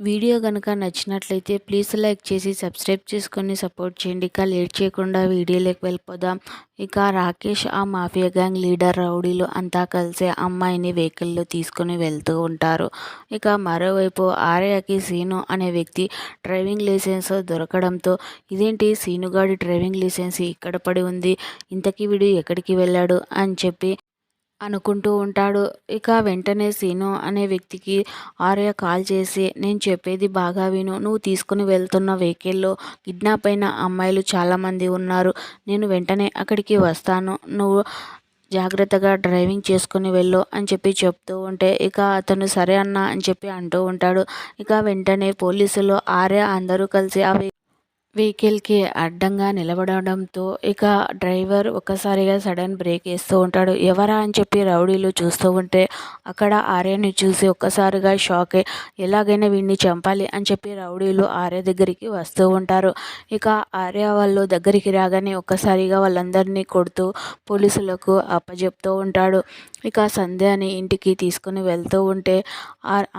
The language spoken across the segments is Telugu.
వీడియో కనుక నచ్చినట్లయితే ప్లీజ్ లైక్ చేసి సబ్స్క్రైబ్ చేసుకొని సపోర్ట్ చేయండి. ఇక లేట్ చేయకుండా వీడియోలోకి వెళ్ళిపోదాం. ఇక రాకేష్ ఆ మాఫియా గ్యాంగ్ లీడర్ రౌడీలు అంతా కలిసి అమ్మాయిని వెహికల్లో తీసుకొని వెళ్తూ ఉంటారు. ఇక మరోవైపు ఆర్యకి సీను అనే వ్యక్తి డ్రైవింగ్ లైసెన్స్ దొరకడంతో ఇదేంటి? సీనుగాడి డ్రైవింగ్ లైసెన్స్ ఇక్కడ పడి ఉంది. ఇంతకీ వీడు ఎక్కడికి వెళ్ళాడు? అని చెప్పి అనుకుంటూ ఉంటాడు. ఇక వెంటనే సీను అనే వ్యక్తికి ఆర్య కాల్ చేసి నేను చెప్పేది బాగా విను. నువ్వు తీసుకుని వెళ్తున్న వెహికల్లో కిడ్నాప్ అయిన అమ్మాయిలు చాలామంది ఉన్నారు. నేను వెంటనే అక్కడికి వస్తాను. నువ్వు జాగ్రత్తగా డ్రైవింగ్ చేసుకుని వెళ్ళు అని చెప్పి చెప్తూ ఉంటే ఇక అతను సరే అన్న అని చెప్పి అంటూ ఉంటాడు. ఇక వెంటనే పోలీసులు ఆర్య అందరూ కలిసి ఆ వెహికల్కి అడ్డంగా నిలబడడంతో ఇక డ్రైవర్ ఒక్కసారిగా సడన్ బ్రేక్ వేస్తూ ఉంటాడు. ఎవరా అని చెప్పి రౌడీలు చూస్తూ ఉంటే అక్కడ ఆర్యని చూసి ఒక్కసారిగా షాక్ ఎలాగైనా వీడిని చంపాలి అని చెప్పి రౌడీలు ఆర్య దగ్గరికి వస్తూ ఉంటారు. ఇక ఆర్య వాళ్ళు దగ్గరికి రాగానే ఒక్కసారిగా వాళ్ళందరినీ కొడుతూ పోలీసులకు అప్పజెప్తూ ఉంటాడు. ఇక సంధ్యని ఇంటికి తీసుకుని వెళ్తూ ఉంటే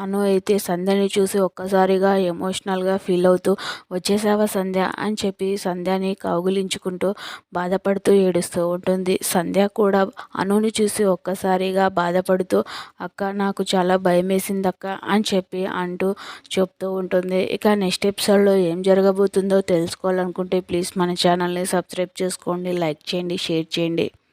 అను అయితే సంధ్యని చూసి ఒక్కసారిగా ఎమోషనల్గా ఫీల్ అవుతూ వచ్చేసావా సంధ్య? అని చెప్పి సంధ్యాని కౌగులించుకుంటూ బాధపడుతూ ఏడుస్తూ ఉంటుంది. సంధ్య కూడా అనుని చూసి ఒక్కసారిగా బాధపడుతూ అక్క నాకు చాలా భయం వేసింది అక్క అని చెప్పి అంటూ చెప్తూ ఉంటుంది. ఇక నెక్స్ట్ ఎపిసోడ్లో ఏం జరగబోతుందో తెలుసుకోవాలనుకుంటే ప్లీజ్ మన ఛానల్ని సబ్స్క్రైబ్ చేసుకోండి లైక్ చేయండి షేర్ చేయండి.